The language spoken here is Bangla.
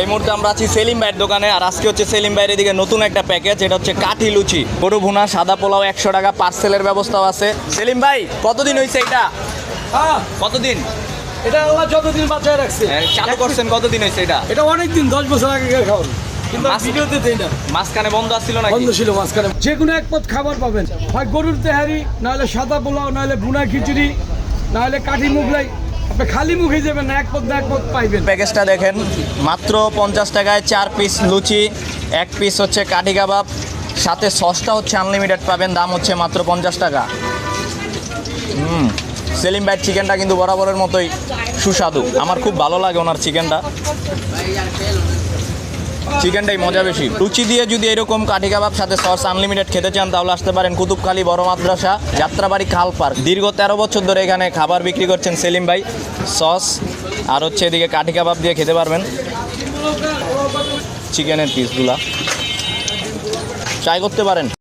এই মুহূর্তে আমরা আছি সেলিম ভাইয়ের দোকানে আর আজকে হচ্ছে সেলিম ভাইয়ের এদিকে নতুন একটা প্যাকেজ এটা হচ্ছে কাঠি লুচি। গরু ভুনা সাদা পোলাও একশো টাকা পার্সেলের ব্যবস্থাও আছে। সেলিম ভাই কতদিন হয়েছে এটা? হ্যাঁ। কতদিন? এটা আল্লাহ যতদিন বাঁচায় রাখছে। হ্যাঁ, চালু করছেন কতদিন হয়েছে এটা? এটা অনেক দিন দশ বছর আগে ভিডিওতে মাঝখানে বন্ধ আসছিল নাকি? বন্ধ ছিল মাঝখানে। যে কোনো এক পথ খাবার পাবেন। হয় গরুর তেহারি নাহলে সাদা পোলাও নাহলে বুনা খিচুড়ি নাহলে কাঠি মুগলাই। খালি মুখে যাবেন এক পদ এক পদ পাইবেন। প্যাকেজটা দেখেন, মাত্র পঞ্চাশ টাকায় চার পিস লুচি, এক পিস হচ্ছে কাঠি কাবাব, সাথে সসটা হচ্ছে আনলিমিটেড পাবেন, দাম হচ্ছে মাত্র পঞ্চাশ টাকা। হুম, সেলিম ভাইয়ের চিকেনটা কিন্তু বরাবরের মতোই সুস্বাদু। আমার খুব ভালো লাগে ওনার চিকেনটা চিকেনটাই মজা বেশি। লুচি দিয়ে যদি এরকম কাঠি কাবাব সাথে সস আনলিমিটেড খেতে চান, তাহলে আসতে পারেন কুতুবখালি বড় মাদ্রাসা, যাত্রাবাড়ি খাল পার্ক। দীর্ঘ তেরো বছর ধরে এখানে খাবার বিক্রি করছেন সেলিম ভাই। সস আর হচ্ছে এদিকে কাঠি কাবাব দিয়ে খেতে পারবেন। চিকেনের পিসগুলা ট্রাই করতে পারেন।